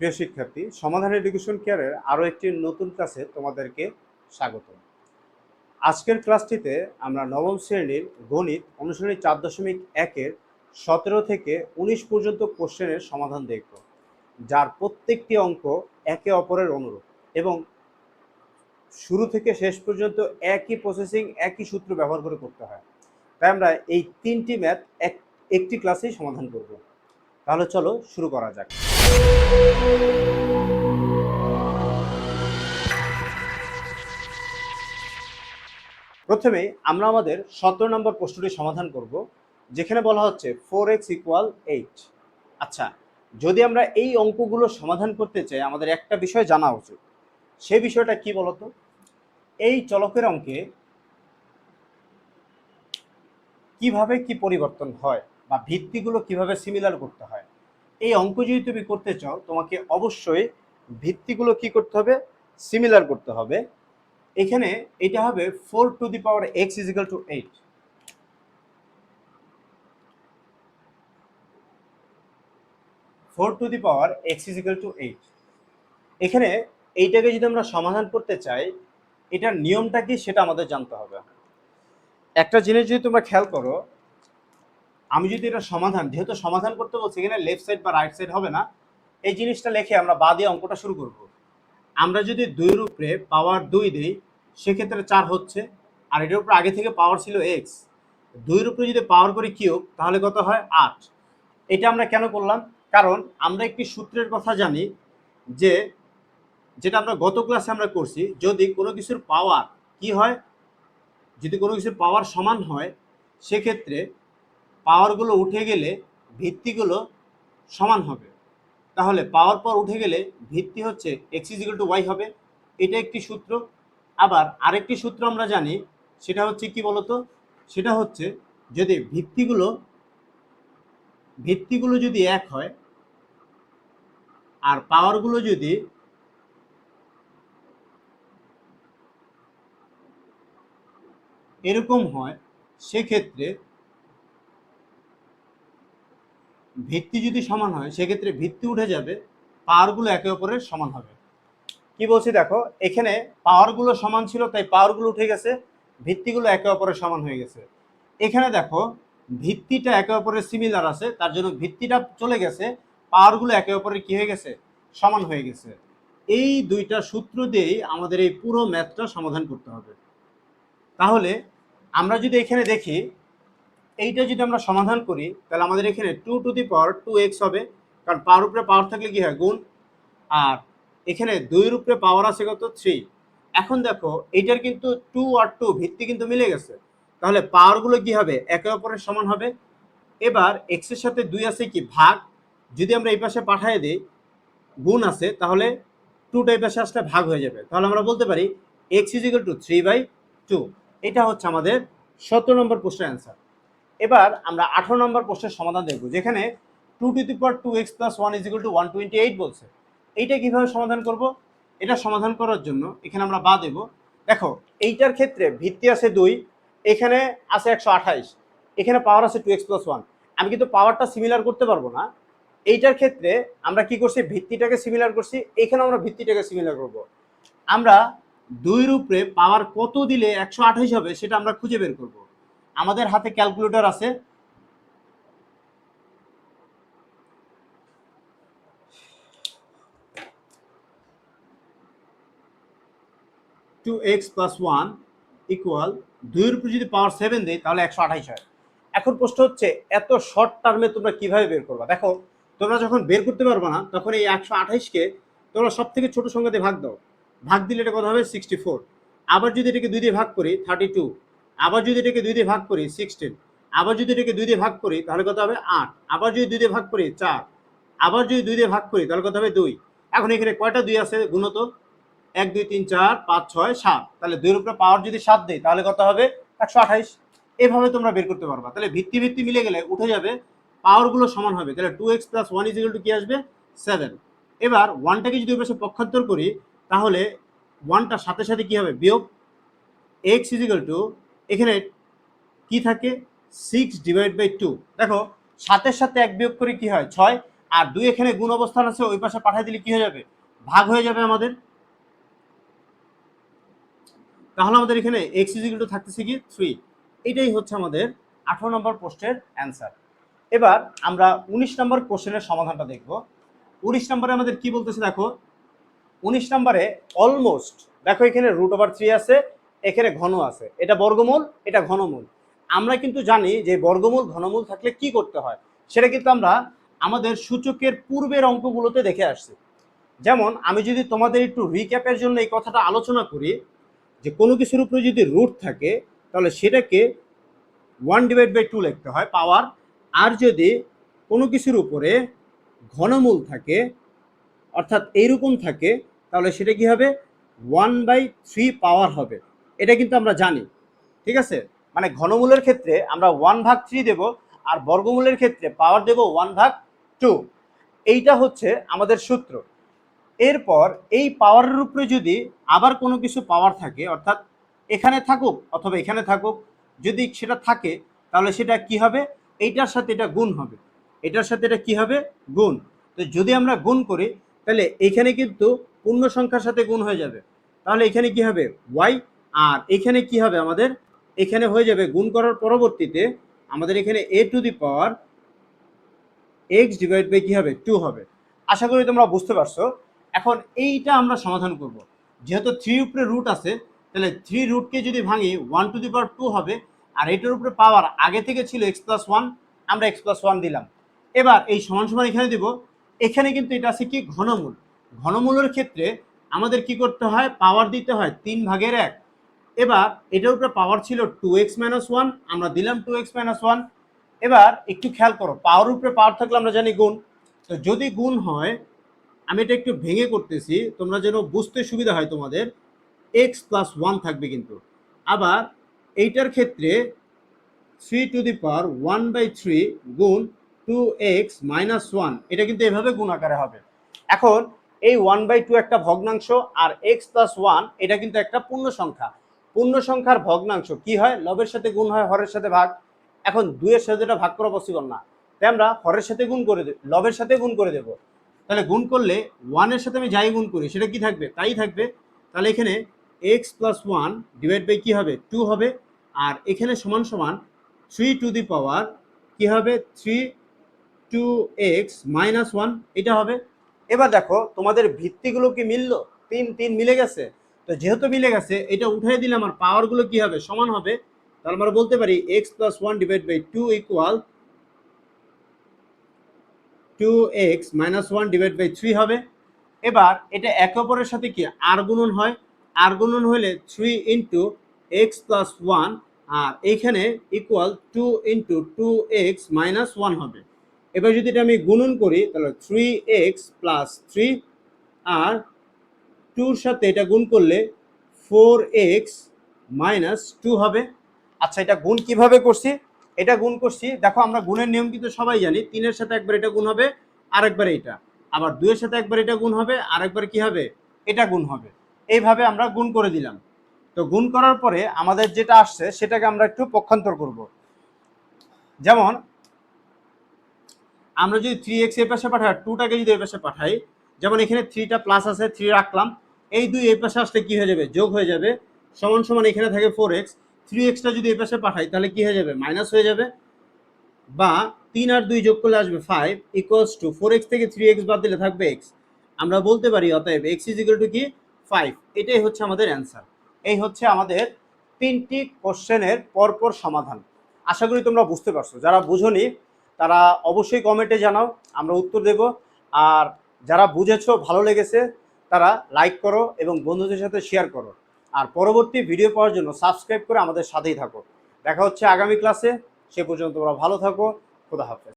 প্রিয় শিক্ষার্থী, সমাধান এডুকেশন কেয়ারের আরও একটি নতুন ক্লাসে তোমাদেরকে স্বাগত। আজকের ক্লাসটিতে আমরা নবম শ্রেণির গণিত অনুশীলনী চার দশমিক একের সতেরো থেকে উনিশ পর্যন্ত কোশ্চেনের সমাধান দেখব, যার প্রত্যেকটি অঙ্ক একে অপরের অনুরূপ এবং শুরু থেকে শেষ পর্যন্ত একই প্রসেসিং একই সূত্র ব্যবহার করে করতে হয়। তাই আমরা এই তিনটি ম্যাথ এক, একটি ক্লাসেই সমাধান করব। তাহলে চলো শুরু করা যাক। প্রথমে আমরা আমাদের সতেরো নম্বর প্রশ্নটি সমাধান করব, যেখানে বলা হচ্ছে ফোর এক্স ইকুয়াল এইট আচ্ছা যদি আমরা এই অঙ্কগুলো সমাধান করতে চাই, আমাদের একটা বিষয় জানা উচিত। সে বিষয়টা কি বলতো? এই চলকের অঙ্কে কীভাবে কি পরিবর্তন হয় বা ভিত্তিগুলো কীভাবে সিমিলার করতে হয়? এই অঙ্ক যদি তুমি করতে চাও, তোমাকে অবশ্যই ভিত্তিগুলো কি করতে হবে? সিমিলার করতে হবে। এখানে এটা হবে four to the power x equal to eight four to the power x equal to eight এখানে এইটাকে যদি আমরা সমাধান করতে চাই, এটার নিয়মটা কি সেটা আমাদের জানতে হবে। একটা জিনিস যদি তোমরা খেয়াল করো আমি যদি এটা সমাধান, যেহেতু সমাধান করতে বলছি, এখানে লেফট সাইড বা রাইট সাইড হবে না, এই জিনিসটা লিখে আমরা বা দিয়ে অঙ্কটা শুরু করব। আমরা যদি দুইয়ের উপরে পাওয়ার দুই দিই, সেক্ষেত্রে চার হচ্ছে, আর এটার উপরে আগে থেকে পাওয়ার ছিল এক্স দুইয়ের উপরে যদি পাওয়ার করি কিউব, তাহলে কত হয়? আট। এটা আমরা কেন করলাম? কারণ আমরা একটি সূত্রের কথা জানি যে, যেটা আমরা গত ক্লাসে আমরা করছি, যদি কোনো কিছুর পাওয়ার কি হয়? যদি কোনো কিছুর পাওয়ার সমান হয়, সেক্ষেত্রে পাওয়ারগুলো উঠে গেলে ভিত্তিগুলো সমান হবে। তাহলে পাওয়ার পর উঠে গেলে ভিত্তি হচ্ছে এক্স ইজিক্যাল টু ওয়াই হবে। এটা একটি সূত্র। আবার আরেকটি সূত্র আমরা জানি, সেটা হচ্ছে কি বলতো? সেটা হচ্ছে যদি ভিত্তিগুলো ভিত্তিগুলো যদি এক হয়, আর পাওয়ারগুলো যদি এরকম হয়, সেক্ষেত্রে ভিত্তি যদি সমান হয়, সেক্ষেত্রে ভিত্তি উঠে যাবে পাওয়ারগুলো একে অপরের সমান হবে। কি বলছি দেখো, এখানে পাওয়ারগুলো সমান ছিল, তাই পাওয়ারগুলো উঠে গেছে, ভিত্তিগুলো একে অপরের সমান হয়ে গেছে। এখানে দেখো, ভিত্তিটা একে অপরের সিমিলার আছে, তার জন্য ভিত্তিটা চলে গেছে পাওয়ারগুলো একে অপরের কি হয়ে গেছে? সমান হয়ে গেছে। এই দুইটা সূত্র দিয়েই আমাদের এই পুরো ম্যাথটা সমাধান করতে হবে। তাহলে আমরা যদি এখানে দেখি এইটা যদি আমরা সমাধান করি, তাহলে আমাদের এখানে two to the power two x হবে। কারণ পাওয়ার উপরে পাওয়ার থাকলে কি হয়? গুণ। আর এখানে দুইয়ের উপরে পাওয়ার আছে কত? থ্রি এখন দেখো, এইটার কিন্তু টু আর টু ভিত্তি কিন্তু মিলে গেছে। তাহলে পাওয়ারগুলো কি হবে? একে অপরের সমান হবে। এবার এক্সের সাথে দুই আছে কি? ভাগ। যদি আমরা এই পাশে পাঠিয়ে দিই, গুণ আছে, তাহলে টুটা এই পাশে আসলে ভাগ হয়ে যাবে। তাহলে আমরা বলতে পারি x equal to three by two এটা হচ্ছে আমাদের সতেরো নম্বর প্রশ্নের অ্যান্সার এবার আমরা আঠারো নম্বর প্রশ্নের সমাধান দেখব, যেখানে two to the power two x plus one equal to one twenty eight বলছে। এইটা কীভাবে সমাধান করব? এটা সমাধান করার জন্য এখানে আমরা বা দেব। দেখো, এইটার ক্ষেত্রে ভিত্তি আছে দুই, এখানে আছে একশো আঠাইশ, এখানে পাওয়ার আছে টু এক্স প্লাস ওয়ান আমি কিন্তু পাওয়ারটা সিমিলার করতে পারব না। এইটার ক্ষেত্রে আমরা কি করছি? ভিত্তিটাকে সিমিলার করছি এখানে আমরা ভিত্তিটাকে সিমিলার করব। আমরা দুইয়ের উপরে পাওয়ার কত দিলে একশো আঠাইশ হবে সেটা আমরা খুঁজে বের করব। আমাদের হাতে ক্যালকুলেটর আছে। Two x plus one equal দুইয়ের উপরে যদি পাওয়ার সেভেন দেয় তাহলে একশো আঠাইশ হয়। এখন প্রশ্ন হচ্ছে, এত শর্ট টার্মে তোমরা কীভাবে বের করবা? দেখো, তোমরা যখন বের করতে পারবে না, তখন এই একশো আঠাইশকে তোমরা সব থেকে ছোট সংখ্যাতে ভাগ দাও। ভাগ দিলে এটা কত হবে? সিক্সটি ফোর আবার যদি এটাকে দুই দিয়ে ভাগ করি থার্টি টু আবার যদি এটাকে দুই দিয়ে ভাগ করি সিক্সটিন আবার যদি এটাকে দুই দিয়ে ভাগ করি, তাহলে কত হবে? আট, আবার যদি দুই দিয়ে ভাগ করি, চার, আবার যদি দুই দিয়ে ভাগ করি, তাহলে কত হবে? দুই। এখন এখানে কয়টা দুই আছে গুণত? এক, দুই, তিন, চার, পাঁচ, ছয়, সাত। তাহলে দুইয়ের উপরে পাওয়ার যদি সাত দেয় তাহলে কত হবে? একশো আঠাইশ। এভাবে তোমরা বের করতে পারবা। তাহলে ভিত্তি ভিত্তি মিলে গেলে উঠে যাবে, পাওয়ারগুলো সমান হবে। তাহলে two x plus one equal to কি আসবে? সেভেন এবার ওয়ানটাকে যদি পাশে পক্ষান্তর করি, তাহলে ওয়ানটার সাথে সাথে কি হবে? বিয়োগ এক্স ইজিক্যাল টু এখানে কি থাকে? সিক্স ডিভাইড বাই টু দেখো, সাতের সাথে এক বিয়োগ করে কি হয়? ছয়। আর দুই এখানে গুণ অবস্থান আছে, ওই পাশে পাঠিয়ে দিলে কি হয়ে যাবে? ভাগ হয়ে যাবে আমাদের। তাহলে আমাদের এখানে এক্স ইজিক্যাল টু থাকতেছে কি? থ্রি এটাই হচ্ছে আমাদের আঠারো নম্বর পোস্টের অ্যান্সার এবার আমরা উনিশ নম্বর কোশ্চেনের সমাধানটা দেখব। উনিশ নম্বরে আমাদের কি বলতেছে দেখো? উনিশ নম্বরে অলমোস্ট দেখো এখানে রুট ওভার থ্রি আছে। এখানে ঘন আছে। এটা বর্গমূল, এটা ঘনমূল। আমরা কিন্তু জানি যে বর্গমূল, ঘনমূল থাকলে কি করতে হয়? সেটা কিন্তু আমরা আমাদের সূচকের পূর্বের অঙ্কগুলোতে দেখে আসছি। যেমন, আমি যদি তোমাদের একটু রিক্যাপের জন্য এই কথাটা আলোচনা করি, যে কোনো কিছুর উপরে যদি রুট থাকে, তাহলে সেটাকে ওয়ান ডিভাইড বাই টু লিখতে হয় পাওয়ার আর যদি কোনো কিছুর উপরে ঘনমূল থাকে, অর্থাৎ এইরকম থাকে, তাহলে সেটা কি হবে? ওয়ান বাই থ্রি পাওয়ার হবে। এটা কিন্তু আমরা জানি, ঠিক আছে? মানে ঘনমূলের ক্ষেত্রে আমরা ওয়ান ভাগ থ্রি দেবো আর বর্গমূলের ক্ষেত্রে পাওয়ার দেব ওয়ান ভাগ টু এইটা হচ্ছে আমাদের সূত্র। এরপর এই পাওয়ারের উপরে যদি আবার কোনো কিছু পাওয়ার থাকে, অর্থাৎ এখানে থাকুক অথবা এখানে থাকুক, যদি সেটা থাকে, তাহলে সেটা কি হবে? এইটার সাথে এটা গুণ হবে। এটার সাথে এটা কি হবে? গুণ। তো যদি আমরা গুণ করি, তাহলে এখানে কিন্তু পূর্ণ সংখ্যার সাথে গুণ হয়ে যাবে। তাহলে এখানে কি হবে? ওয়াই আর এখানে কি হবে আমাদের? এখানে হয়ে যাবে, গুণ করার পরবর্তীতে আমাদের এখানে a to the power x divide by কি হবে? টু হবে। আশা করি তোমরা বুঝতে পারছ। এখন এইটা আমরা সমাধান করব। যেহেতু থ্রি উপরে রুট আছে, তাহলে থ্রি রুটকে যদি ভাঙি one to the power two হবে। আর এটার উপরে পাওয়ার আগে থেকে ছিল এক্স প্লাস ওয়ান আমরা এক্স প্লাস ওয়ান দিলাম। এবার এই সমান সমান এখানে দিব। এখানে কিন্তু এটা আছে কি? ঘনমূল। ঘনমূলের ক্ষেত্রে আমাদের কি করতে হয়? পাওয়ার দিতে হয় তিন ভাগের এক। এবার এটার উপরে পাওয়ার ছিল টু এক্স মাইনাস ওয়ান আমরা দিলাম টু এক্স মাইনাস ওয়ান এবার একটু খেয়াল করো পাওয়ার উপরে পাওয়ার থাকলে আমরা জানি গুণ। তো যদি গুণ হয়, আমি এটা একটু ভেঙে করতেছি, তোমরা যেন বুঝতে সুবিধা হয় তোমাদের এক্স প্লাস ওয়ান থাকবে কিন্তু। আবার এইটার ক্ষেত্রে three to the power one by three গুণ টু এক্স মাইনাস ওয়ান এটা কিন্তু এভাবে গুণ আকারে হবে। এখন এই ওয়ান বাই টু একটা ভগ্নাংশ, আর এক্স প্লাস ওয়ান এটা কিন্তু একটা পূর্ণ সংখ্যা পূর্ণ সংখ্যার ভগ্নাংশ। কি হয়? লবের সাথে গুণ হয়, হরের সাথে ভাগ। এখন দুইয়ের সাথে এটা ভাগ করা পসিবল না। তাই আমরা হরের সাথে গুণ করে লবের সাথে গুণ করে দেব। তাহলে গুণ করলে ওয়ানের সাথে আমি যাই গুণ করি, সেটা কি থাকবে? তাই থাকবে। তাহলে এখানে x plus one divide by কী হবে? টু হবে। আর এখানে সমান সমান থ্রি টু দি পাওয়ার কি হবে? Three two x minus one এটা হবে। এবার দেখো, তোমাদের ভিত্তিগুলো কি মিললো? তিন তিন মিলে গেছে? তো যেহেতু মিলে গেছে, এটা উঠাই দিলে আমার পাওয়ারগুলো কি হবে? সমান হবে। তাহলে আমরা বলতে পারি x plus one divide by two equal to x minus one divide by three হবে। এবার এটা একে অপরের সাথে কি? আর গুণন হয়। আর গুণন হলে three into x plus one আর এইখানে equal to into two x minus one হবে। এবার যদি এটা আমি গুণন করি, তাহলে থ্রি এক্স প্লাস থ্রি আর টুর সাথে এটা গুণ করলে ফোর এক্স মাইনাস টু হবে। আচ্ছা এটা গুণ কীভাবে করছি? এটা গুণ করছি, দেখো আমরা গুণের নিয়ম কিন্তু সবাই জানি, তিনের সাথে একবার এটা গুণ হবে, আরেকবার এটা আবার দুইয়ের সাথে একবার এটা গুণ হবে, আরেকবার কি হবে? এটা গুণ হবে। এইভাবে আমরা গুণ করে দিলাম। তো গুণ করার পরে আমাদের যেটা আসছে, সেটাকে আমরা একটু পক্ষান্তর করব। যেমন, আমরা যদি থ্রি এক্স এই পাশে পাঠাই টুটাকে যদি এই পাশে পাঠাই, যেমন এখানে থ্রিটা প্লাস আছে থ্রি রাখলাম এই দুই এই পাশে আসলে কি হয়ে যাবে? যোগ হয়ে যাবে। সমান সমান এখানে থাকে ফোর এক্স থ্রি এক্সটা যদি এই পাশে পাঠাই, তাহলে কি হয়ে যাবে? মাইনাস হয়ে যাবে। বা তিন আর দুই যোগ করলে আসবে five equals to four x থেকে থ্রি এক্স বাদ দিলে থাকবে এক্স আমরা বলতে পারি, অতএব এক্স ইজ ইকুয়াল টু কি? ফাইভ এটাই হচ্ছে আমাদের অ্যান্সার এই হচ্ছে আমাদের তিনটি কোশ্চেনের পরপর সমাধান। আশা করি তোমরা বুঝতে পারছ। যারা বুঝোনি, তারা অবশ্যই কমেন্টে জানাও, আমরা উত্তর দেব। আর যারা বুঝেছ, ভালো লেগেছে তারা লাইক করো এবং বন্ধুদের সাথে শেয়ার করো। আর পরবর্তী ভিডিও পাওয়ার জন্য সাবস্ক্রাইব করে আমাদের সাথেই থাকো। দেখা হচ্ছে আগামী ক্লাসে সে পর্যন্ত তোমরা ভালো থাকো। খোদা হাফেজ।